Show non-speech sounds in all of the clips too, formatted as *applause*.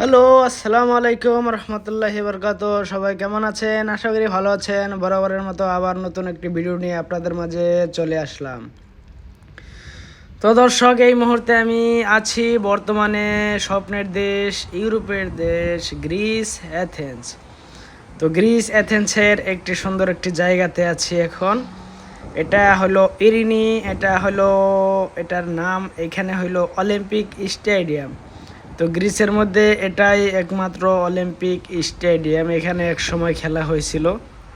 Hello আসসালামু আলাইকুম রহমতুল্লাহি বরকাত সবাই কেমন আছেন? আশা করি ভালো আছেন। বরাবরের মতো আবার নতুন একটি ভিডিও নিয়ে আপনাদের মাঝে চলে আসলাম। তো দর্শক, এই মুহূর্তে আমি আছি বর্তমানে স্বপ্নের দেশ, ইউরোপের দেশ, গ্রিস, অ্যাথেন্স। তো গ্রিস, অ্যাথেন্সের একটি সুন্দর একটি জায়গাতে আছি এখন। এটা হলো ইরিনি, এটা হলো, এটার নাম এখানে হলো অলিম্পিক স্টেডিয়াম। তো গ্রিসের মধ্যে এটাই একমাত্র অলিম্পিক স্টেডিয়াম। এখানে এক সময় খেলা হয়েছিল।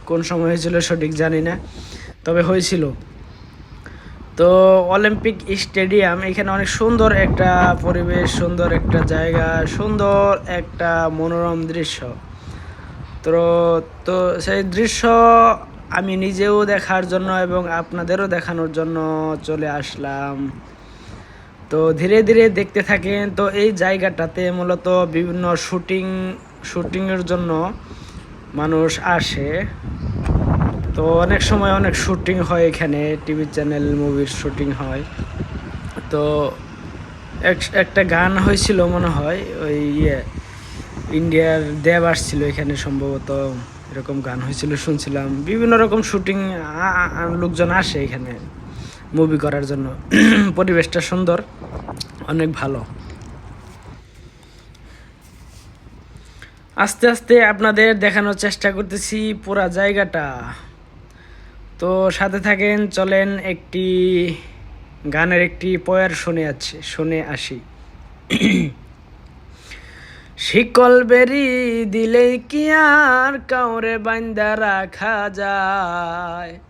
কোন সময় হয়েছিল সঠিক জানি না, তবে হয়েছিল। তো অলিম্পিক স্টেডিয়াম, এখানে অনেক সুন্দর একটা পরিবেশ, সুন্দর একটা জায়গা, সুন্দর একটা মনোরম দৃশ্য। তো তো সেই দৃশ্য আমি নিজেও দেখার জন্য এবং আপনাদেরও দেখানোর জন্য চলে আসলাম। তো ধীরে ধীরে দেখতে থাকেন, তো এই জায়গাটাতে মূলত বিভিন্ন শুটিং, শুটিংয়ের জন্য মানুষ আসে। তো অনেক সময় অনেক শুটিং হয় এখানে, টিভি চ্যানেল, মুভির শুটিং হয়। তো এক- একটা গান হয়েছিল মনে হয়, ওই ইয়ে ইন্ডিয়ার দেব আসছিল এখানে সম্ভবত, এরকম গান হয়েছিল শুনছিলাম। বিভিন্ন রকম শুটিং লোকজন আসে এখানে। মুভি করার জন্য। *clears throat* পরিবেশটা সুন্দর, অনেক ভালো। আস্তে আস্তে আপনাদের দেখানোর চেষ্টা করতেছি পুরা জায়গাটা। তো সাথে থাকেন, চলেন একটি গানের একটি পয়ার শুনে আছে, শুনে আসি। *clears throat* শিকল বেরি দিলেই কি আর কাউরে বাইন্দা রাখা যায়?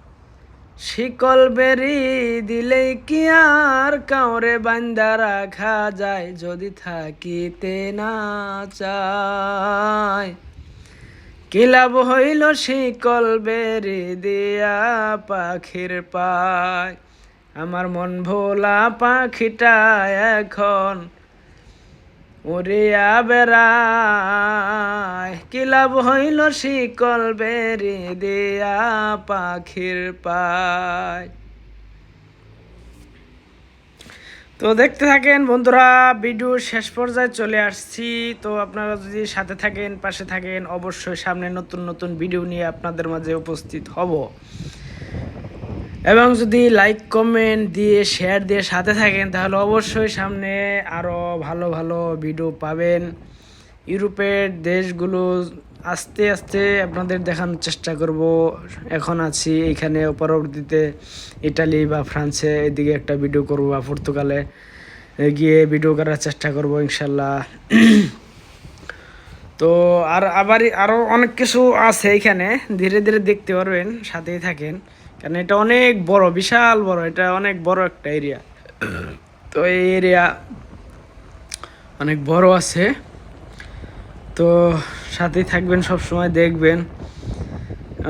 শিকল বেরি দিলেই কি আর কাউরে বান্দা রাখা যায় যদি থাকিতে না চায়? কি লাভ হইল শিকল বেরি দিয়া পাখির পায়? আমার মন ভোলা পাখিটা এখন উড়িয়া বেড়ায়। লাভ হইল শিকল বেরি দিয়া পাখির পায়। তো দেখতে থাকেন বন্ধুরা, ভিডিও শেষ পর্যায়ে চলে আসছি। তো আপনারা যদি সাথে থাকেন, পাশে থাকেন, অবশ্যই সামনে নতুন নতুন ভিডিও নিয়ে আপনাদের মাঝে উপস্থিত হব। এবং যদি লাইক কমেন্ট দিয়ে শেয়ার দিয়ে সাথে থাকেন, তাহলে অবশ্যই সামনে আরও ভালো ভালো ভিডিও পাবেন। ইউরোপের দেশগুলো আস্তে আস্তে আপনাদের দেখানোর চেষ্টা করব। এখন আছি এখানে পরবর্তীতে ইটালি বা ফ্রান্সে। এদিকে একটা ভিডিও করব বা পর্তুগালে। গিয়ে ভিডিও করার চেষ্টা করব ইনশাল্লাহ। তো আর আবার আরও অনেক কিছু আছে এখানে। ধীরে ধীরে দেখতে পারবেন, সাথেই থাকেন। কারণ এটা অনেক বড়, বিশাল বড়, এটা অনেক বড় একটা এরিয়া। তো এই এরিয়া অনেক বড় আছে। তো সাথেই থাকবেন সব সময় দেখবেন।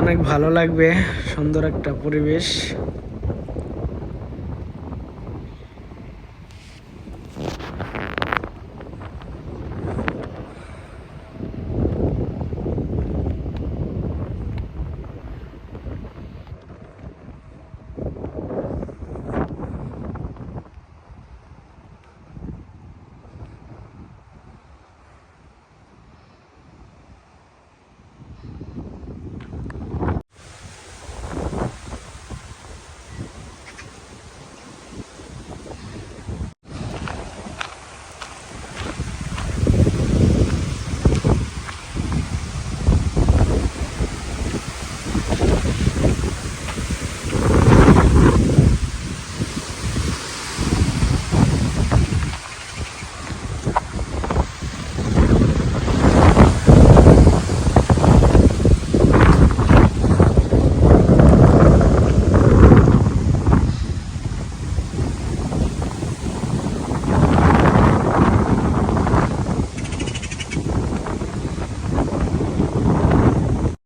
অনেক ভালো লাগবে সুন্দর একটা পরিবেশ।